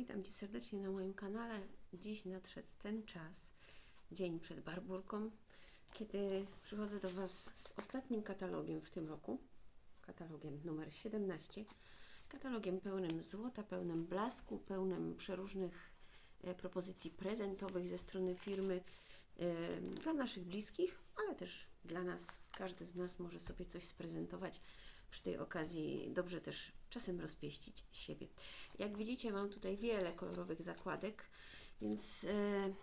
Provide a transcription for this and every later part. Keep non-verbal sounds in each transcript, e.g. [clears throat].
Witam Cię serdecznie na moim kanale. Dziś nadszedł ten czas, dzień przed Barburką, kiedy przychodzę do Was z ostatnim katalogiem w tym roku, katalogiem numer 17, katalogiem pełnym złota, pełnym blasku, pełnym przeróżnych e, propozycji prezentowych ze strony firmy e, dla naszych bliskich, ale też dla nas. Każdy z nas może sobie coś sprezentować. Przy tej okazji dobrze też czasem rozpieścić siebie. Jak widzicie, mam tutaj wiele kolorowych zakładek, więc e,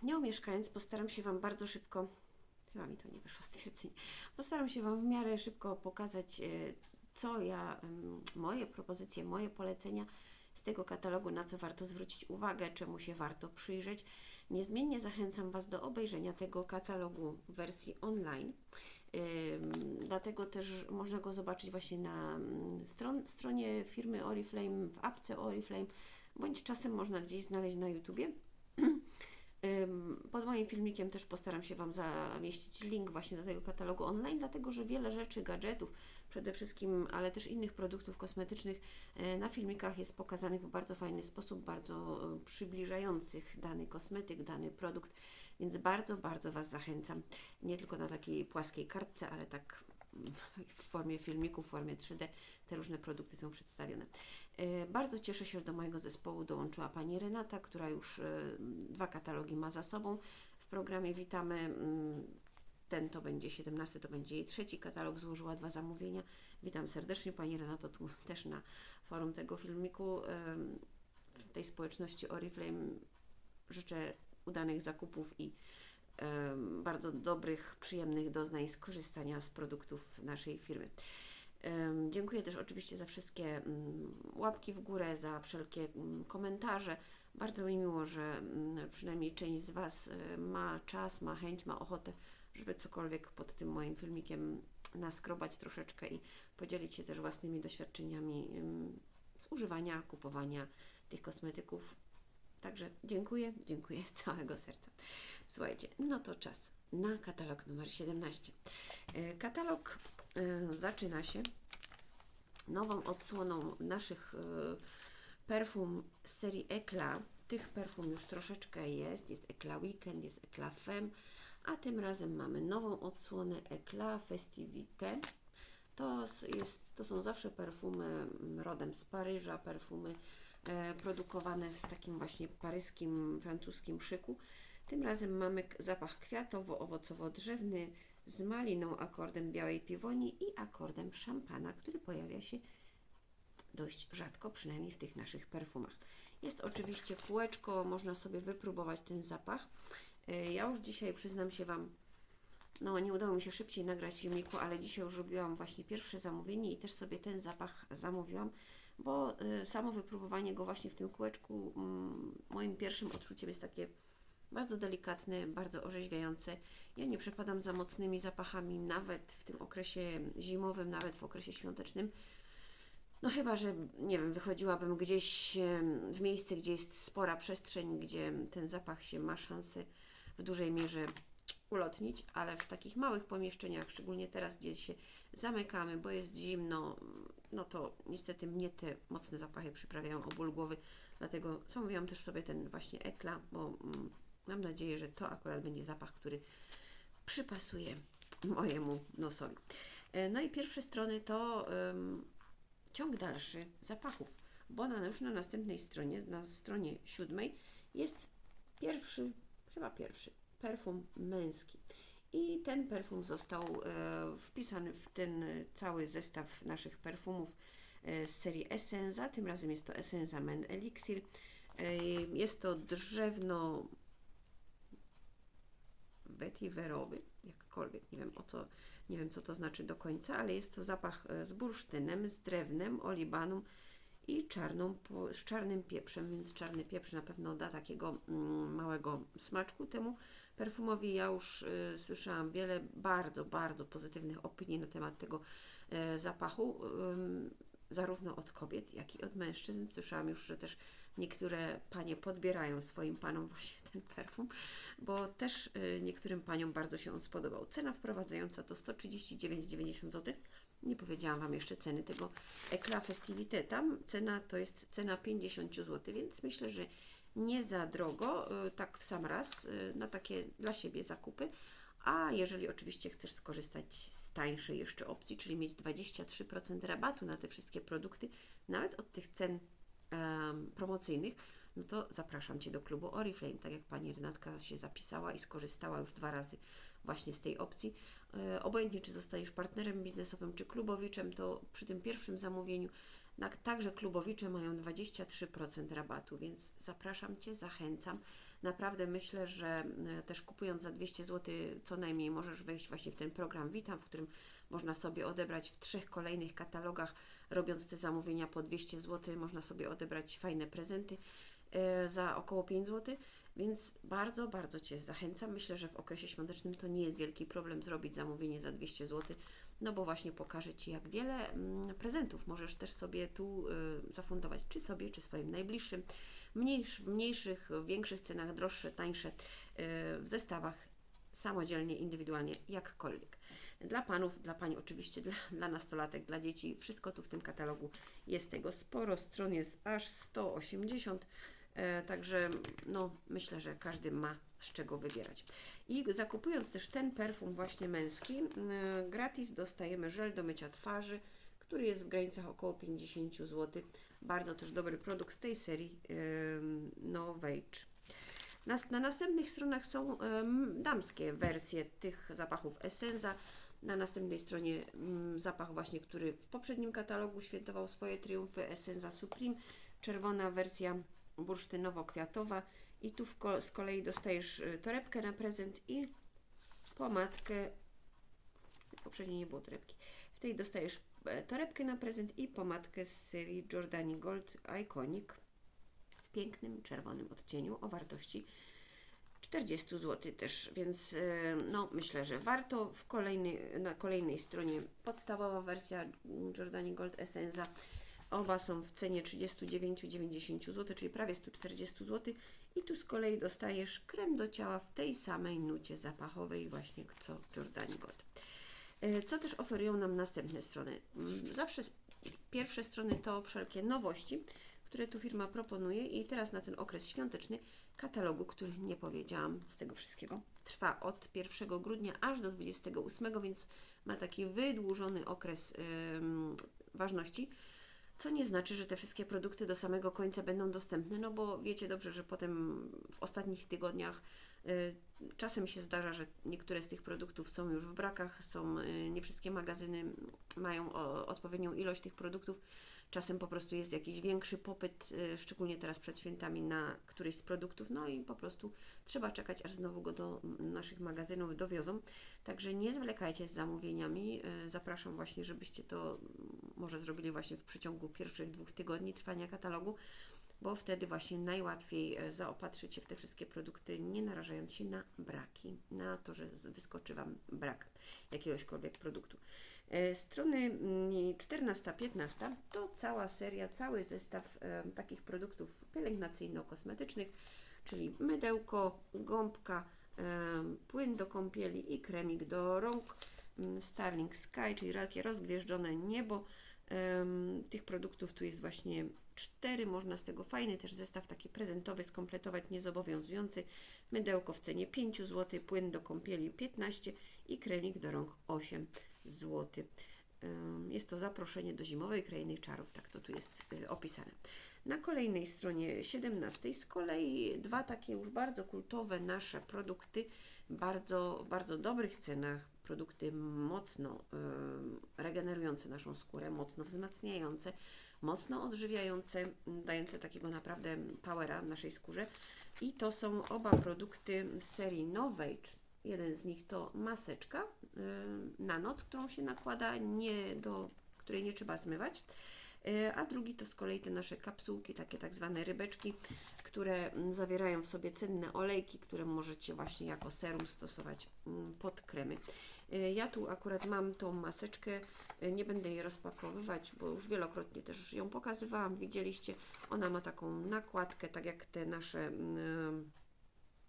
nie omieszkając, postaram się Wam bardzo szybko, chyba mi to nie wyszło stwierdzenie, postaram się Wam w miarę szybko pokazać, e, co ja, moje propozycje, moje polecenia z tego katalogu, na co warto zwrócić uwagę, czemu się warto przyjrzeć. Niezmiennie zachęcam Was do obejrzenia tego katalogu w wersji online. Dlatego też można go zobaczyć właśnie na mm, stron, stronie firmy Oriflame, w apce Oriflame, bądź czasem można gdzieś znaleźć na YouTubie. [clears throat] Pod moim filmikiem też postaram się Wam zamieścić link właśnie do tego katalogu online, dlatego że wiele rzeczy, gadżetów przede wszystkim, ale też innych produktów kosmetycznych e, na filmikach jest pokazanych w bardzo fajny sposób, bardzo e, przybliżających dany kosmetyk, dany produkt, więc bardzo, bardzo Was zachęcam. Nie tylko na takiej płaskiej kartce, ale tak mm, w formie filmiku, w formie 3D te różne produkty są przedstawione. E, Bardzo cieszę się, że do mojego zespołu dołączyła Pani Renata, która już dwa katalogi ma za sobą. W programie witamy. Ten to będzie 17, to będzie jej trzeci katalog, złożyła dwa zamówienia. Witam serdecznie Pani Renato, tu też na forum tego filmiku. W tej społeczności Oriflame życzę udanych zakupów i bardzo dobrych, przyjemnych doznań z korzystania z produktów naszej firmy. Dziękuję też oczywiście za wszystkie mm, łapki w górę, za wszelkie mm, komentarze. Bardzo mi miło, że mm, przynajmniej część z Was y, ma czas, ma chęć, ma ochotę, żeby cokolwiek pod tym moim filmikiem naskrobać troszeczkę i podzielić się też własnymi doświadczeniami z używania, kupowania tych kosmetyków. Także dziękuję, dziękuję z całego serca. Słuchajcie, no to czas na katalog numer 17. E, Katalog e, zaczyna się nową odsłoną naszych e, perfum z serii Eclat. Tych perfum już troszeczkę jest. Jest Eclat Weekend, jest Eclat Femme, a tym razem mamy nową odsłonę Eclat Festivité. To, jest, to są zawsze perfumy mm, rodem z Paryża, perfumy e, produkowane w takim właśnie paryskim, francuskim szyku. Tym razem mamy zapach kwiatowo-owocowo-drzewny z maliną, akordem białej piwoni i akordem szampana, który pojawia się dość rzadko, przynajmniej w tych naszych perfumach. Jest oczywiście kółeczko, można sobie wypróbować ten zapach. E, Ja już dzisiaj przyznam się Wam, no nie udało mi się szybciej nagrać filmiku, ale dzisiaj już robiłam właśnie pierwsze zamówienie i też sobie ten zapach zamówiłam, bo y, samo wypróbowanie go właśnie w tym kółeczku mm, moim pierwszym odczuciem jest takie bardzo delikatne, bardzo orzeźwiające. Ja nie przepadam za mocnymi zapachami nawet w tym okresie zimowym, nawet w okresie świątecznym. No chyba, że nie wiem, wychodziłabym gdzieś w miejsce, gdzie jest spora przestrzeń, gdzie ten zapach się ma szansę w dużej mierze ulotnić, ale w takich małych pomieszczeniach, szczególnie teraz, gdzie się zamykamy, bo jest zimno, no to niestety mnie te mocne zapachy przyprawiają o ból głowy, dlatego zamówiłam też sobie ten właśnie ekla, bo mm, mam nadzieję, że to akurat będzie zapach, który przypasuje mojemu nosowi. E, No i pierwsze strony to ciąg dalszy zapachów, bo na, już na następnej stronie, na stronie siódmej jest pierwszy, chyba pierwszy, perfum męski. I ten perfum został e, wpisany w ten cały zestaw naszych perfumów e, z serii Essenza. Tym razem jest to Essenza Men Elixir. E, jest to drzewno wetiwerowy, jakkolwiek, nie wiem o co, nie wiem co to znaczy do końca, ale jest to zapach z bursztynem, z drewnem, olibaną i czarną, z czarnym pieprzem, więc czarny pieprz na pewno da takiego mm, małego smaczku temu perfumowi. Ja już y, słyszałam wiele bardzo, bardzo pozytywnych opinii na temat tego e, zapachu, zarówno od kobiet, jak i od mężczyzn. Słyszałam już, że też niektóre panie podbierają swoim panom właśnie ten perfum, bo też y, niektórym paniom bardzo się on spodobał. Cena wprowadzająca to 139,90 zł. Nie powiedziałam Wam jeszcze ceny tego Eclat Festivité. Tam cena to jest cena 50 zł, więc myślę, że nie za drogo, y, tak w sam raz, y, na takie dla siebie zakupy. A jeżeli oczywiście chcesz skorzystać z tańszej jeszcze opcji, czyli mieć 23% rabatu na te wszystkie produkty, nawet od tych cen em, promocyjnych, no to zapraszam Cię do klubu Oriflame, tak jak Pani Renatka się zapisała i skorzystała już dwa razy właśnie z tej opcji. E, Obojętnie, czy zostajesz partnerem biznesowym, czy klubowiczem, to przy tym pierwszym zamówieniu także klubowicze mają 23% rabatu, więc zapraszam Cię, zachęcam. Naprawdę myślę, że e, też kupując za 200 zł co najmniej możesz wejść właśnie w ten program Witam, w którym można sobie odebrać w trzech kolejnych katalogach, robiąc te zamówienia po 200 zł, można sobie odebrać fajne prezenty e, za około 5 zł. Więc bardzo, bardzo Cię zachęcam. Myślę, że w okresie świątecznym to nie jest wielki problem zrobić zamówienie za 200 zł, no bo właśnie pokażę Ci, jak wiele mm, prezentów możesz też sobie tu y, zafundować, czy sobie, czy swoim najbliższym, w mniejszych, większych cenach, droższe, tańsze, y, w zestawach, samodzielnie, indywidualnie, jakkolwiek. Dla panów, dla pań oczywiście, dla, [laughs] dla nastolatek, dla dzieci, wszystko tu w tym katalogu jest tego sporo. Stron jest aż 180, e, także no, myślę, że każdy ma z czego wybierać. I zakupując też ten perfum właśnie męski, e, gratis dostajemy żel do mycia twarzy, który jest w granicach około 50 zł. Bardzo też dobry produkt z tej serii Novage. Na, na następnych stronach są damskie wersje tych zapachów Essenza. Na następnej stronie zapach właśnie, który w poprzednim katalogu świętował swoje triumfy Essenza Supreme. Czerwona wersja bursztynowo-kwiatowa. I tu z kolei dostajesz y, torebkę na prezent i pomadkę. Poprzedniej nie było torebki. W tej dostajesz e, torebkę na prezent i pomadkę z serii Giordani Gold Iconic w pięknym czerwonym odcieniu o wartości 40 zł też, więc e, no myślę, że warto. W kolejnej, na kolejnej stronie podstawowa wersja Giordani Gold Essenza. Oba są w cenie 39,90 zł, czyli prawie 140 zł. I tu z kolei dostajesz krem do ciała w tej samej nucie zapachowej właśnie co Giordani Gold. E, Co też oferują nam następne strony? Mm, Zawsze pierwsze strony to wszelkie nowości, które tu firma proponuje i teraz na ten okres świąteczny katalogu, który nie powiedziałam z tego wszystkiego, trwa od 1 grudnia aż do 28, więc ma taki wydłużony okres em, ważności. Co nie znaczy, że te wszystkie produkty do samego końca będą dostępne, no bo wiecie dobrze, że potem w ostatnich tygodniach y, czasem się zdarza, że niektóre z tych produktów są już w brakach, są y, nie wszystkie magazyny mają odpowiednią ilość tych produktów. Czasem po prostu jest jakiś większy popyt, y, szczególnie teraz przed świętami, na któryś z produktów, no i po prostu trzeba czekać, aż znowu go do naszych magazynów dowiozą. Także nie zwlekajcie z zamówieniami. Zapraszam właśnie, żebyście to może zrobili właśnie w przeciągu pierwszych dwóch tygodni trwania katalogu, bo wtedy właśnie najłatwiej e, zaopatrzyć się w te wszystkie produkty, nie narażając się na braki, na to, że wyskoczy Wam brak jakiegośkolwiek produktu. E, Strony mm, 14-15 to cała seria, cały zestaw e, takich produktów pielęgnacyjno-kosmetycznych, czyli mydełko, gąbka, płyn do kąpieli i kremik do rąk, mm, Starling Sky, czyli takie rozgwieżdżone niebo. Tych produktów tu jest właśnie cztery, można z tego fajny też zestaw taki prezentowy skompletować, niezobowiązujący. Mydełko w cenie 5 zł, płyn do kąpieli 15 i kremik do rąk 8 zł. Jest to zaproszenie do zimowej krainy czarów, tak to tu jest y, opisane. Na kolejnej stronie 17 z kolei dwa takie już bardzo kultowe nasze produkty, bardzo, w bardzo dobrych cenach, produkty mocno regenerujące naszą skórę, mocno wzmacniające, mocno odżywiające, dające takiego naprawdę powera naszej skórze. I to są oba produkty z serii Novage. Jeden z nich to maseczka na noc, którą się nakłada, nie do której nie trzeba zmywać. Y, A drugi to z kolei te nasze kapsułki, takie tak zwane rybeczki, które zawierają w sobie cenne olejki, które możecie właśnie jako serum stosować pod kremy. Y, Ja tu akurat mam tą maseczkę, y, nie będę jej rozpakowywać, bo już wielokrotnie też ją pokazywałam, widzieliście. Ona ma taką nakładkę, tak jak te nasze mm,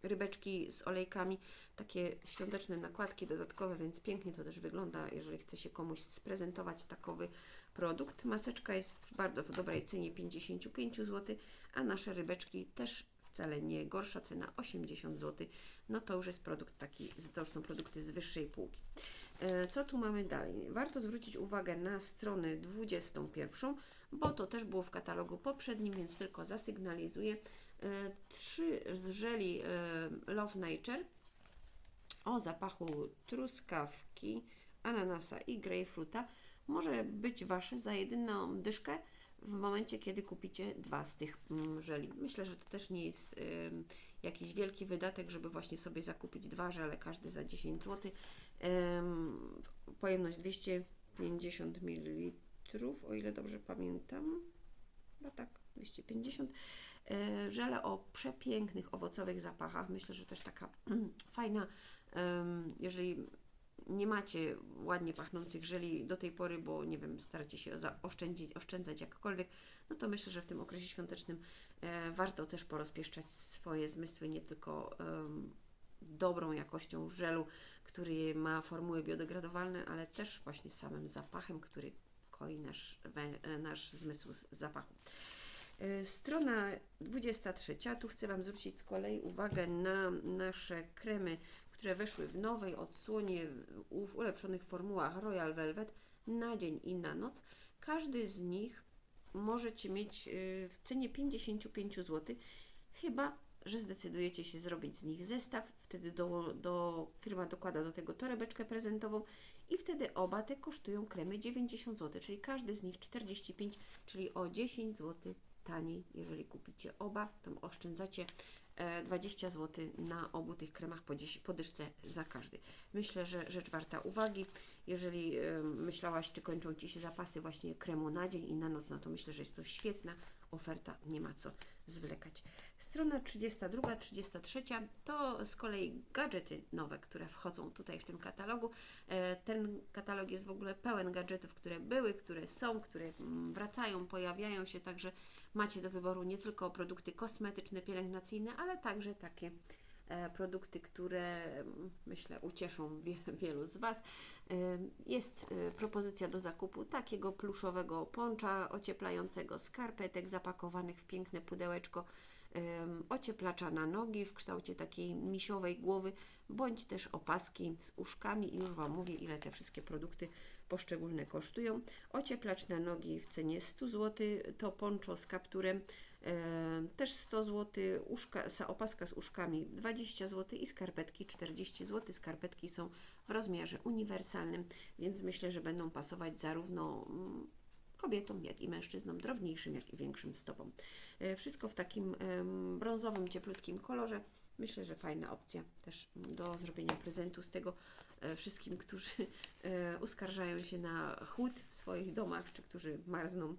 rybeczki z olejkami, takie świąteczne nakładki dodatkowe, więc pięknie to też wygląda, jeżeli chce się komuś sprezentować takowy produkt. Maseczka jest w bardzo dobrej cenie 55 zł, a nasze rybeczki też wcale nie gorsza cena 80 zł. No to już jest produkt taki, to już są produkty z wyższej półki. E, Co tu mamy dalej? Warto zwrócić uwagę na stronę 21, bo to też było w katalogu poprzednim, więc tylko zasygnalizuję. E, Trzy z żeli e, Love Nature o zapachu truskawki, ananasa i grejpfruta może być Wasze za jedyną dyszkę w momencie, kiedy kupicie dwa z tych mm, żeli. Myślę, że to też nie jest jakiś wielki wydatek, żeby właśnie sobie zakupić dwa żele, każdy za 10 zł. Pojemność 250 ml, o ile dobrze pamiętam. Chyba tak, 250. E, Żele o przepięknych owocowych zapachach. Myślę, że też taka mm, fajna, jeżeli nie macie ładnie pachnących żeli do tej pory, bo nie wiem, staracie się zaoszczędzić, oszczędzać jakkolwiek, no to myślę, że w tym okresie świątecznym e, warto też porozpieszczać swoje zmysły nie tylko dobrą jakością żelu, który ma formuły biodegradowalne, ale też właśnie samym zapachem, który koi nasz, wę- e, nasz zmysł zapachu. E, Strona 23. Tu chcę Wam zwrócić z kolei uwagę na nasze kremy, które weszły w nowej odsłonie w ulepszonych formułach Royal Velvet na dzień i na noc. Każdy z nich możecie mieć y, w cenie 55 zł, chyba że zdecydujecie się zrobić z nich zestaw. Wtedy do, do, firma dokłada do tego torebeczkę prezentową i wtedy oba te kosztują kremy 90 zł, czyli każdy z nich 45, czyli o 10 zł taniej. Jeżeli kupicie oba, to oszczędzacie 20 zł na obu tych kremach po, dzies- po dyszce za każdy. Myślę, że rzecz warta uwagi. Jeżeli e, myślałaś, czy kończą Ci się zapasy właśnie kremu na dzień i na noc, no to myślę, że jest to świetna oferta, nie ma co zwlekać. Strona 32, 33 to z kolei gadżety nowe, które wchodzą tutaj w tym katalogu. E, Ten katalog jest w ogóle pełen gadżetów, które były, które są, które mm, wracają, pojawiają się, także macie do wyboru nie tylko produkty kosmetyczne, pielęgnacyjne, ale także takie produkty, które mm, myślę ucieszą wie, [laughs] wielu z Was. E, Jest e, propozycja do zakupu takiego pluszowego poncza ocieplającego skarpetek zapakowanych w piękne pudełeczko ocieplacza na nogi w kształcie takiej misiowej głowy, bądź też opaski z uszkami i już Wam mówię, ile te wszystkie produkty poszczególne kosztują. Ocieplacz na nogi w cenie 100 zł, to poncho z kapturem e, też 100 zł, uszka, opaska z uszkami 20 zł i skarpetki 40 zł. Skarpetki są w rozmiarze uniwersalnym, więc myślę, że będą pasować zarówno mm, kobietom, jak i mężczyznom, drobniejszym, jak i większym stopom. E, Wszystko w takim brązowym, cieplutkim kolorze. Myślę, że fajna opcja też do zrobienia prezentu z tego e, wszystkim, którzy e, uskarżają się na chłód w swoich domach, czy którzy marzną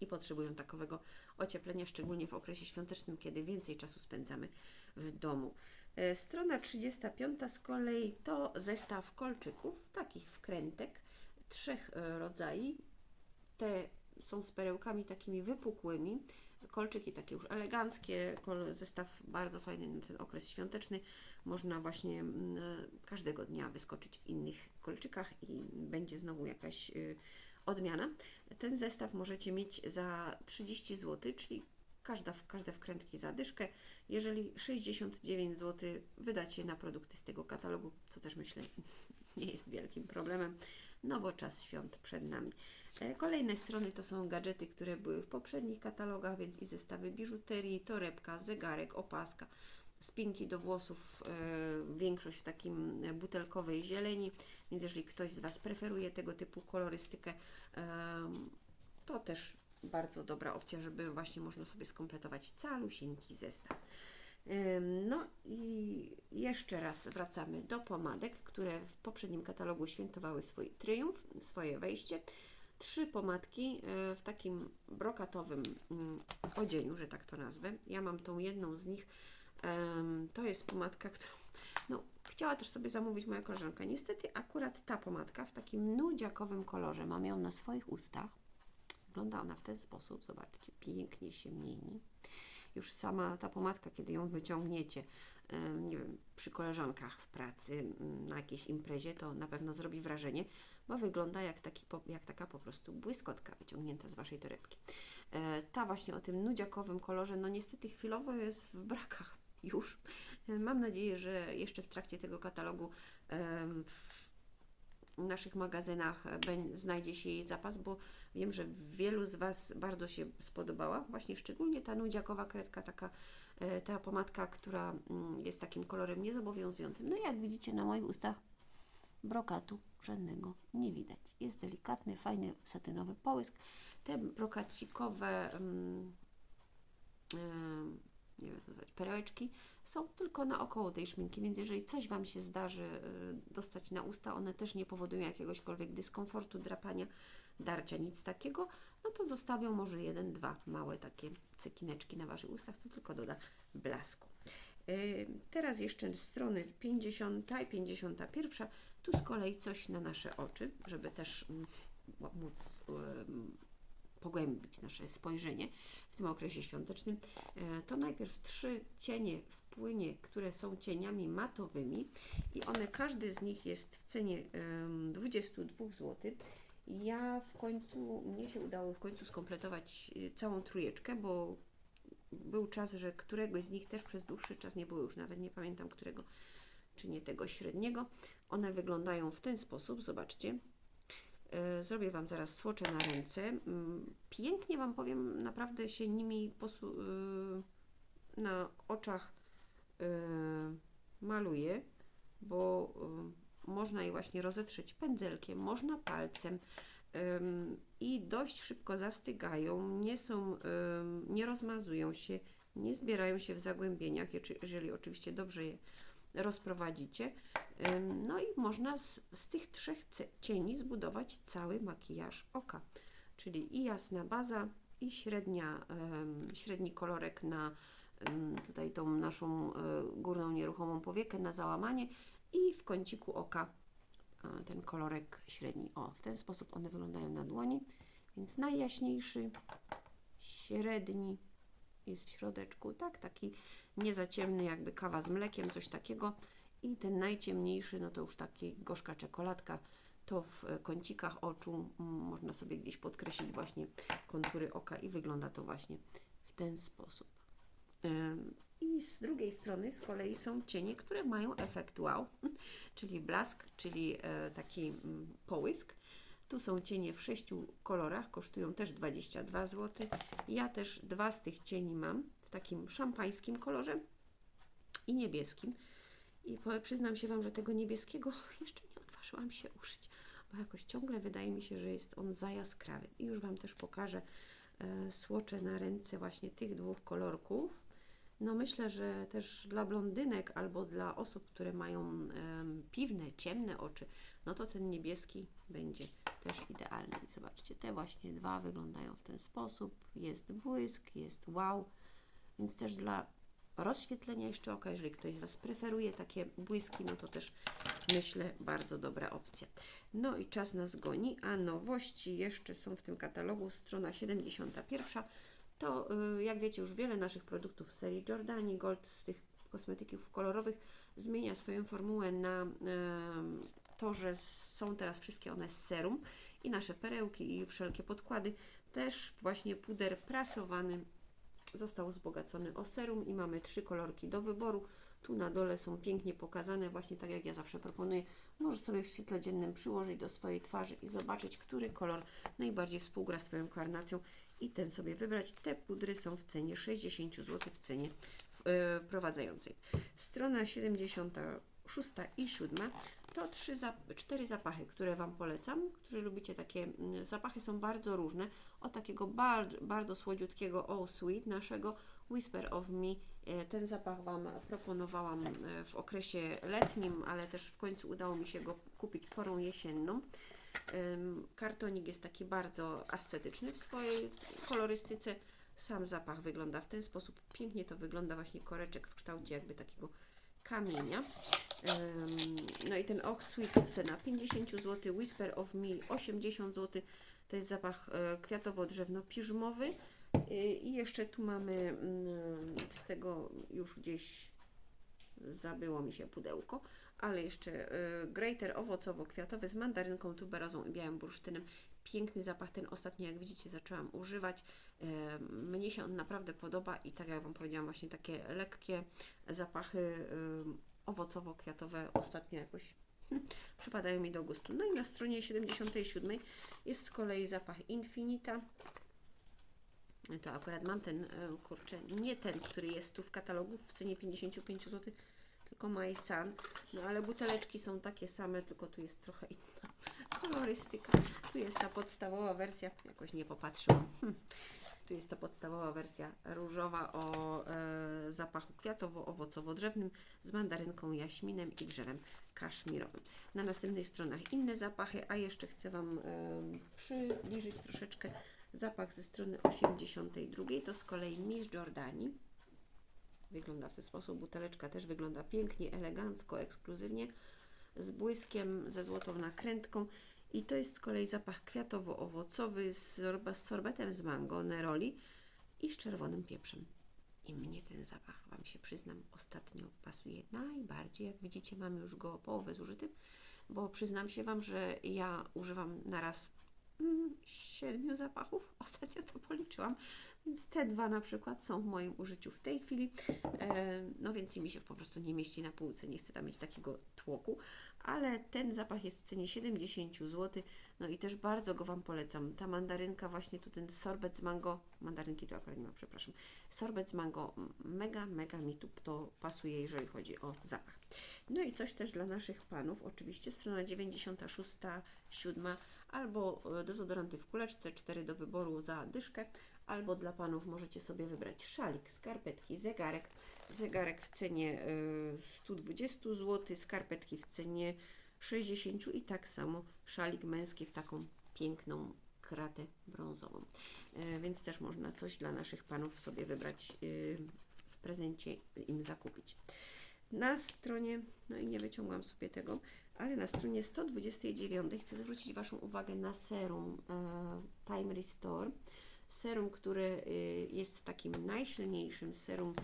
i potrzebują takowego ocieplenia, szczególnie w okresie świątecznym, kiedy więcej czasu spędzamy w domu. E, Strona 35 z kolei to zestaw kolczyków, takich wkrętek, trzech e, rodzajów. Te są z perełkami takimi wypukłymi, kolczyki takie już eleganckie, zestaw bardzo fajny na ten okres świąteczny. Można właśnie mm, każdego dnia wyskoczyć w innych kolczykach i będzie znowu jakaś y, odmiana. Ten zestaw możecie mieć za 30 zł, czyli każda, każde wkrętki za dyszkę. Jeżeli 69 zł wydacie na produkty z tego katalogu, co też myślę [laughs] nie jest wielkim problemem, no bo czas świąt przed nami. E, Kolejne strony to są gadżety, które były w poprzednich katalogach, więc i zestawy biżuterii, torebka, zegarek, opaska, spinki do włosów, e, większość w takim e, butelkowej zieleni, więc jeżeli ktoś z Was preferuje tego typu kolorystykę, to też bardzo dobra opcja, żeby właśnie można sobie skompletować calusieńki zestaw. No i jeszcze raz wracamy do pomadek, które w poprzednim katalogu świętowały swój triumf, swoje wejście. Trzy pomadki y, w takim brokatowym mm, odzieniu, że tak to nazwę. Ja mam tą jedną z nich. To jest pomadka, którą chciała też sobie zamówić moja koleżanka. Niestety akurat ta pomadka w takim nudziakowym kolorze, mam ją na swoich ustach. Wygląda ona w ten sposób, zobaczcie, pięknie się mieni. już sama ta pomadka, kiedy ją wyciągniecie, nie wiem, przy koleżankach w pracy, na jakiejś imprezie, to na pewno zrobi wrażenie, bo wygląda jak, taki, jak taka po prostu błyskotka wyciągnięta z Waszej torebki. E, Ta właśnie o tym nudziakowym kolorze, no niestety chwilowo jest w brakach już. E, Mam nadzieję, że jeszcze w trakcie tego katalogu w naszych magazynach e, znajdzie się jej zapas, bo wiem, że wielu z Was bardzo się spodobała. Właśnie szczególnie ta nudziakowa kredka, taka e, ta pomadka, która mm, jest takim kolorem niezobowiązującym. No i jak widzicie na moich ustach brokatu żadnego nie widać. Jest delikatny, fajny, satynowy połysk. Te brokacikowe mm, nie wiem jak nazwać, perełeczki są tylko naokoło tej szminki, więc jeżeli coś Wam się zdarzy y, dostać na usta, one też nie powodują jakiegośkolwiek dyskomfortu, drapania, darcia, nic takiego, no to zostawią może jeden, dwa małe takie cekineczki na Waszych ustach, co tylko doda blasku. Y, Teraz jeszcze strony 50 i 51. Tu z kolei coś na nasze oczy, żeby też mm, móc em, pogłębić nasze spojrzenie w tym okresie świątecznym, e, to najpierw trzy cienie w płynie, które są cieniami matowymi i one, każdy z nich jest w cenie em, 22 zł. Ja w końcu, mnie się udało w końcu skompletować y, całą trójeczkę, bo był czas, że któregoś z nich też przez dłuższy czas nie było już, nawet nie pamiętam którego, czy nie tego średniego. One wyglądają w ten sposób, zobaczcie. E, Zrobię Wam zaraz słocze na ręce. Mm, Pięknie Wam powiem, naprawdę się nimi y, na oczach y, maluje, bo y, można je właśnie rozetrzeć pędzelkiem, można palcem i dość szybko zastygają, nie są, nie rozmazują się, nie zbierają się w zagłębieniach, jeżeli oczywiście dobrze je rozprowadzicie. No i można z, z tych trzech cieni zbudować cały makijaż oka, czyli i jasna baza, i średnia, średni kolorek na tutaj tą naszą e, górną nieruchomą powiekę na załamanie i w kąciku oka ten kolorek średni. O, w ten sposób one wyglądają na dłoni, więc najjaśniejszy, średni jest w środeczku, tak, taki nie za ciemny, jakby kawa z mlekiem, coś takiego. I ten najciemniejszy, no to już taki gorzka czekoladka, to w e, kącikach oczu mm, można sobie gdzieś podkreślić właśnie kontury oka i wygląda to właśnie w ten sposób. I z drugiej strony z kolei są cienie, które mają efekt wow, [laughs] czyli blask, czyli e, taki mm, połysk. Tu są cienie w sześciu kolorach, kosztują też 22 zł. Ja też dwa z tych cieni mam takim szampańskim kolorze i niebieskim. I przyznam się Wam, że tego niebieskiego [laughs] jeszcze nie odważyłam się użyć, bo jakoś ciągle wydaje mi się, że jest on za jaskrawy. I już Wam też pokażę e, słocze na ręce właśnie tych dwóch kolorków. No myślę, że też dla blondynek albo dla osób, które mają em, piwne, ciemne oczy, no to ten niebieski będzie też idealny. I zobaczcie, te właśnie dwa wyglądają w ten sposób. Jest błysk, jest wow, więc też dla rozświetlenia jeszcze oka, jeżeli ktoś z Was preferuje takie błyski, no to też myślę bardzo dobra opcja. No i czas nas goni, a nowości jeszcze są w tym katalogu, strona 71. To y, jak wiecie już wiele naszych produktów z serii Giordani Gold z tych kosmetyków kolorowych zmienia swoją formułę na em, to, że są teraz wszystkie one z serum i nasze perełki i wszelkie podkłady też właśnie puder prasowany został wzbogacony o serum i mamy trzy kolorki do wyboru. Tu na dole są pięknie pokazane, właśnie tak jak ja zawsze proponuję. Możesz sobie w świetle dziennym przyłożyć do swojej twarzy i zobaczyć, który kolor najbardziej współgra z Twoją karnacją i ten sobie wybrać. Te pudry są w cenie 60 zł w cenie e, wprowadzającej. Strona 76 i 7 to trzy, cztery zapachy, które Wam polecam, którzy lubicie takie mm, zapachy, są bardzo różne. Od takiego bardzo, bardzo słodziutkiego Oh Sweet, naszego Whisper of Me. E, Ten zapach Wam proponowałam e, w okresie letnim, ale też w końcu udało mi się go kupić porą jesienną. Kartonik jest taki bardzo ascetyczny w swojej kolorystyce. Sam zapach wygląda w ten sposób. Pięknie to wygląda właśnie koreczek w kształcie jakby takiego kamienia. No i ten Och Sweet cena 50 zł, Whisper of Me 80 zł. To jest zapach e, kwiatowo-drzewno-piżmowy. Y, I jeszcze tu mamy mm, z tego już gdzieś zabyło mi się pudełko, ale jeszcze y, grater owocowo-kwiatowy z mandarynką, tuberozą i białym bursztynem. Piękny zapach, ten ostatni jak widzicie zaczęłam używać. Mnie się on naprawdę podoba i tak jak Wam powiedziałam, właśnie takie lekkie zapachy owocowo-kwiatowe ostatnio jakoś [laughs] przypadają mi do gustu. No i na stronie 77 jest z kolei zapach Infinita. To akurat mam ten, e, kurczę, nie ten, który jest tu w katalogu w cenie 55 zł, tylko My Sun. No ale buteleczki są takie same, tylko tu jest trochę inna kolorystyka. Tu jest ta podstawowa wersja, jakoś nie popatrzyłam. Hm. Tu jest ta podstawowa wersja różowa o e, zapachu kwiatowo-owocowo-drzewnym z mandarynką, jaśminem i drzewem kaszmirowym. Na następnych stronach inne zapachy, a jeszcze chcę Wam e, przybliżyć troszeczkę zapach ze strony 82. To z kolei Miss Jordani. Wygląda w ten sposób. Buteleczka też wygląda pięknie, elegancko, ekskluzywnie, z błyskiem, ze złotą nakrętką. I to jest z kolei zapach kwiatowo-owocowy z, sorb- z sorbetem z mango, neroli i z czerwonym pieprzem. I mnie ten zapach, Wam się przyznam, ostatnio pasuje najbardziej. Jak widzicie, mam już go połowę zużyty, bo przyznam się Wam, że ja używam na raz mm, siedmiu zapachów. [laughs] Ostatnio to policzyłam, więc te dwa na przykład są w moim użyciu w tej chwili. E, no więc mi się po prostu nie mieści na półce, nie chcę tam mieć takiego tłoku, ale ten zapach jest w cenie 70 zł. No i też bardzo go Wam polecam. Ta mandarynka, właśnie tu ten sorbet z mango, mandarynki tu akurat nie ma, przepraszam. Sorbet z mango, mega, mega mi tu to pasuje, jeżeli chodzi o zapach. No i coś też dla naszych panów, oczywiście strona 96, 7, albo e, dezodoranty w kuleczce, 4 do wyboru za dyszkę, albo dla panów możecie sobie wybrać szalik, skarpetki, zegarek. Zegarek w cenie y, 120 zł, skarpetki w cenie 60 i tak samo szalik męski w taką piękną kratę brązową. Y, Więc też można coś dla naszych panów sobie wybrać y, w prezencie im zakupić. Na stronie, no i nie wyciągłam sobie tego, ale na stronie 129 chcę zwrócić Waszą uwagę na serum Time Restore. Serum, które y, jest takim najsilniejszym serum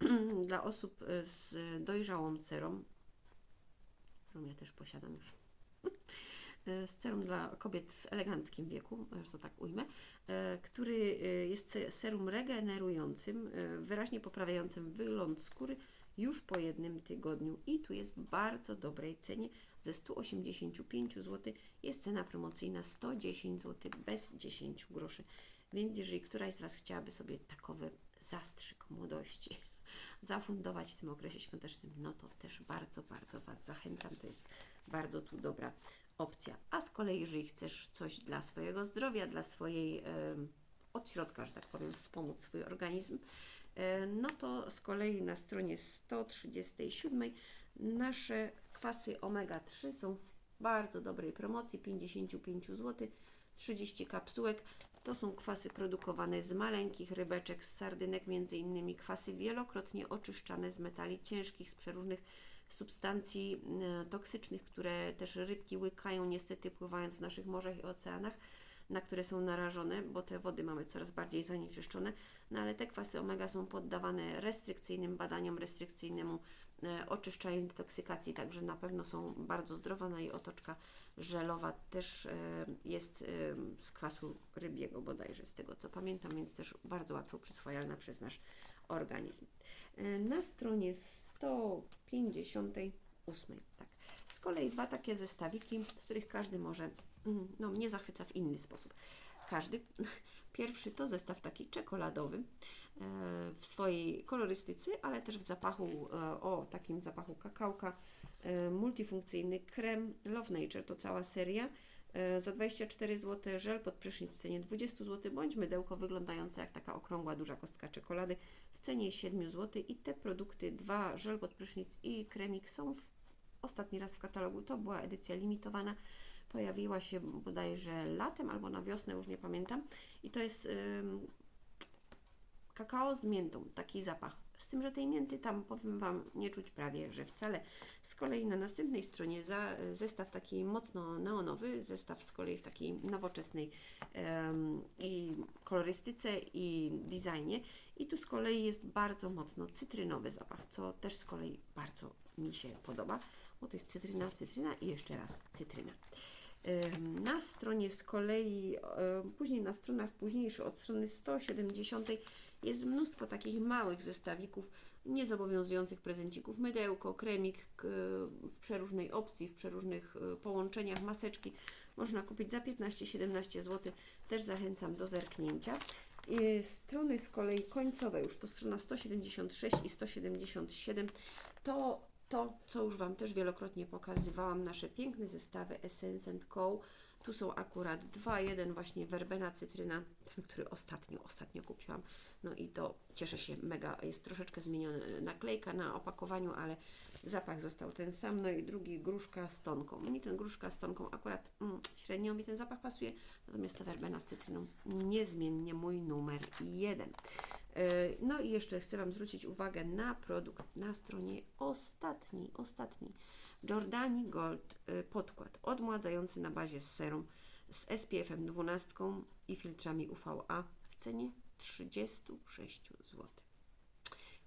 [clears throat] dla osób y, z dojrzałą cerą, którą ja też posiadam już. [laughs] Y, Z serum dla kobiet w eleganckim wieku, że to tak ujmę, e, który y, jest se- serum regenerującym, y, wyraźnie poprawiającym wygląd skóry już po jednym tygodniu i tu jest w bardzo dobrej cenie ze 185 zł jest cena promocyjna 110 zł bez 10 groszy. Więc jeżeli któraś z Was chciałaby sobie takowy zastrzyk młodości [laughs] zafundować w tym okresie świątecznym, no to też bardzo, bardzo Was zachęcam. To jest bardzo tu dobra opcja. A z kolei, jeżeli chcesz coś dla swojego zdrowia, dla swojej em, od środka, że tak powiem, wspomóc swój organizm, e, no to z kolei na stronie 137 nasze kwasy omega-3 są w bardzo dobrej promocji 55 zł, 30 kapsułek. To są kwasy produkowane z maleńkich rybeczek, z sardynek, między innymi. Kwasy wielokrotnie oczyszczane z metali ciężkich, z przeróżnych substancji e, toksycznych, które też rybki łykają niestety pływając w naszych morzach i oceanach, na które są narażone, bo te wody mamy coraz bardziej zanieczyszczone. No ale te kwasy omega są poddawane restrykcyjnym badaniom, restrykcyjnemu e, oczyszczaniu detoksykacji, także na pewno są bardzo zdrowe. No i otoczka żelowa też e, jest e, z kwasu rybiego bodajże, z tego co pamiętam, więc też bardzo łatwo przyswajalna przez nasz organizm. Na stronie 158, tak. Z kolei dwa takie zestawiki, z których każdy może, mm, no mnie zachwyca w inny sposób. Każdy. [laughs] Pierwszy to zestaw taki czekoladowy e, w swojej kolorystyce, ale też w zapachu, e, o takim zapachu kakałka, e, multifunkcyjny krem Love Nature, to cała seria. Za 24 zł żel pod prysznic w cenie 20 zł, bądź mydełko wyglądające jak taka okrągła, duża kostka czekolady w cenie 7 zł. I te produkty, dwa żel pod prysznic i kremik są w, ostatni raz w katalogu. To była edycja limitowana. Pojawiła się bodajże latem albo na wiosnę, już nie pamiętam. I to jest ym, kakao z miętą, taki zapach Z tym, że tej mięty tam, powiem Wam, nie czuć prawie, że wcale. Z kolei na następnej stronie za, zestaw taki mocno neonowy, zestaw z kolei w takiej nowoczesnej i kolorystyce i designie. I tu z kolei jest bardzo mocno cytrynowy zapach, co też z kolei bardzo mi się podoba, to jest cytryna, cytryna i jeszcze raz cytryna. Na stronie z kolei, później na stronach późniejszych, od strony 170 jest mnóstwo takich małych zestawików, niezobowiązujących prezencików, mydełko, kremik w przeróżnej opcji, w przeróżnych e, połączeniach, maseczki. Można kupić za 15-17 zł. Też zachęcam do zerknięcia. I Strony z kolei końcowe, już to strona 176 i 177, to to, co już Wam też wielokrotnie pokazywałam, nasze piękne zestawy Essence Co. Tu są akurat dwa, jeden właśnie werbena, cytryna, ten, który ostatnio, ostatnio kupiłam. No i to cieszę się mega, jest troszeczkę zmieniona naklejka na opakowaniu, ale zapach został ten sam. No i drugi gruszka z tonką. Mi ten gruszka z tonką akurat mm, średnio mi ten zapach pasuje, natomiast ta werbena z cytryną niezmiennie mój numer jeden. Yy, No i jeszcze chcę Wam zwrócić uwagę na produkt na stronie ostatniej, ostatniej. Jordani Gold yy, podkład odmładzający na bazie serum z SPF-em 12 i filtrami UVA w cenie 36 zł.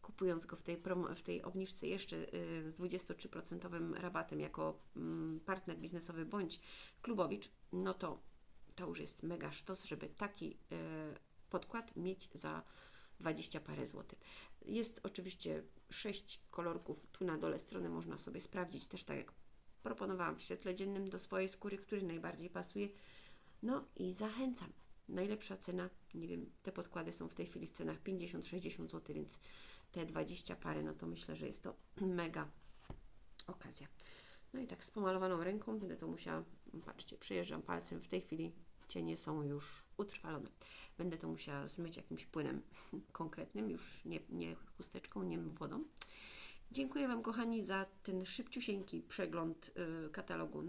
Kupując go w tej, promo, w tej obniżce jeszcze yy, z 23% rabatem jako mm, partner biznesowy bądź klubowicz, no to to już jest mega sztos, żeby taki podkład mieć za 20 parę złotych. Jest oczywiście 6 kolorków, tu na dole strony można sobie sprawdzić, też tak jak proponowałam w świetle dziennym do swojej skóry, który najbardziej pasuje. No i zachęcam. Najlepsza cena, nie wiem, te podkłady są w tej chwili w cenach 50-60 zł, więc te 20 parę, no to myślę, że jest to [clears throat] mega okazja. No i tak z pomalowaną ręką będę to musiała, patrzcie, przejeżdżam palcem, w tej chwili cienie są już utrwalone. Będę to musiała zmyć jakimś płynem [laughs] konkretnym, już nie, nie chusteczką, nie wodą. Dziękuję Wam, kochani, za ten szybciusieńki przegląd y, katalogu